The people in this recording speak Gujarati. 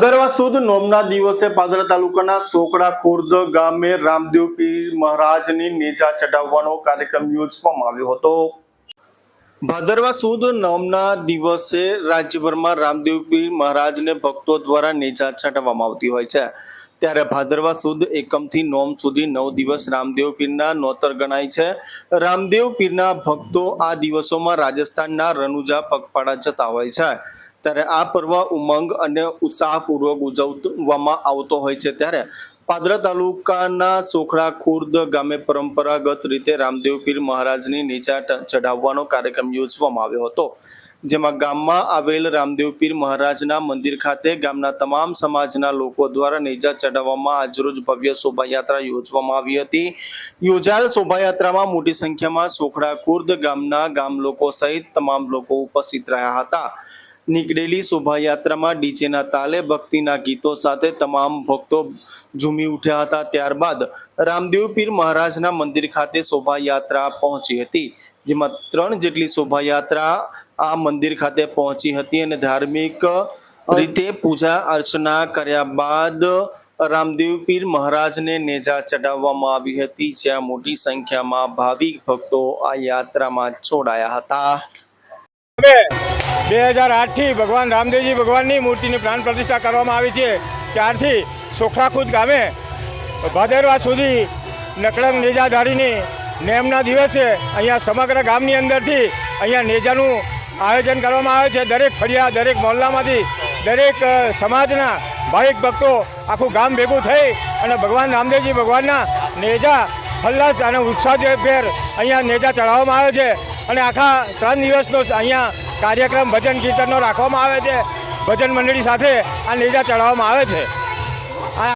ભાદરવા સુદ નોમના દિવસે પાદરા તાલુકાના સોકડા ખુર્દ ગામે રામદેવ પીર મહારાજની નેજા ચડાવવાનો કાર્યક્રમ યોજવામાં આવ્યો હતો. ભાદરવા સુદ નવમના દિવસે રાજ્યભરમાં રામદેવ પીર મહારાજને ભક્તો દ્વારા નેજા છાંટવામાં આવતી હોય છે. ત્યારે ભાદરવા સુદ એકમથી નોમ સુધી નવ દિવસ રામદેવ પીરના નોતર ગણાય છે. રામદેવ પીરના ભક્તો આ દિવસોમાં રાજસ્થાનના રનુજા પગપાળા જતા હોય છે. ત્યારે આ પર્વ ઉમંગ અને ઉત્સાહપૂર્વક ઉજવવામાં આવતો હોય છે. ત્યારે પાદરા તાલુકાના સોખડા ખુર્દ ગામે પરંપરાગત રીતે રામદેવ પીર મહારાજની નીચા ચઢાવવાનો કાર્યક્રમ યોજવામાં આવ્યો હતો, જેમાં ગામમાં આવેલ રામદેવ પીર મહારાજના મંદિર ખાતે ગામના તમામ સમાજના લોકો દ્વારા નીચા ચઢાવવામાં આજરોજ ભવ્ય શોભાયાત્રા યોજવામાં આવી હતી. યોજાયેલ શોભાયાત્રામાં મોટી સંખ્યામાં સોખડા ખુર્દ ગામના ગામ લોકો સહિત તમામ લોકો ઉપસ્થિત રહ્યા હતા. નીકળેલી શોભાયાત્રામાં ડીજેના તાલે ભક્તિના ગીતો સાથે તમામ ભક્તો ઝૂમી ઉઠ્યા હતા. ત્યારબાદ રામદેવ પીર મહારાજના મંદિર ખાતે શોભાયાત્રા પહોંચી હતી, જેમાં ત્રણ જેટલી શોભાયાત્રા આ મંદિર ખાતે પહોંચી હતી અને ધાર્મિક રીતે પૂજા અર્ચના કર્યા બાદ રામદેવ પીર મહારાજને નેજા ચડાવવામાં આવી હતી, જ્યાં મોટી સંખ્યામાં ભાવિક ભક્તો આ યાત્રામાં જોડાયા હતા. બે હજાર આઠથી ભગવાન રામદેવજી ભગવાનની મૂર્તિની પ્રાણ પ્રતિષ્ઠા કરવામાં આવી છે. ત્યારથી સોખરાખુદ ગામે ભાદરવા સુધી નકળંગ નેજાધારીની નેમના દિવસે અહીંયા સમગ્ર ગામની અંદરથી અહીંયા નેજાનું આયોજન કરવામાં આવે છે. દરેક ફળિયા, દરેક મહોલ્લામાંથી દરેક સમાજના ભાવિક ભક્તો આખું ગામ ભેગું થઈ અને ભગવાન રામદેવજી ભગવાનના નેજા, હલ્લાસ અને ઉત્સાહભેર અહીંયા નેજા ચઢાવવામાં આવે છે. અને આખા ત્રણ દિવસનો અહીંયા કાર્યક્રમ, ભજન, કીર્તનનો રાખવામાં આવે છે. ભજન મંડળી સાથે આ નેજા ચડાવવામાં આવે છે.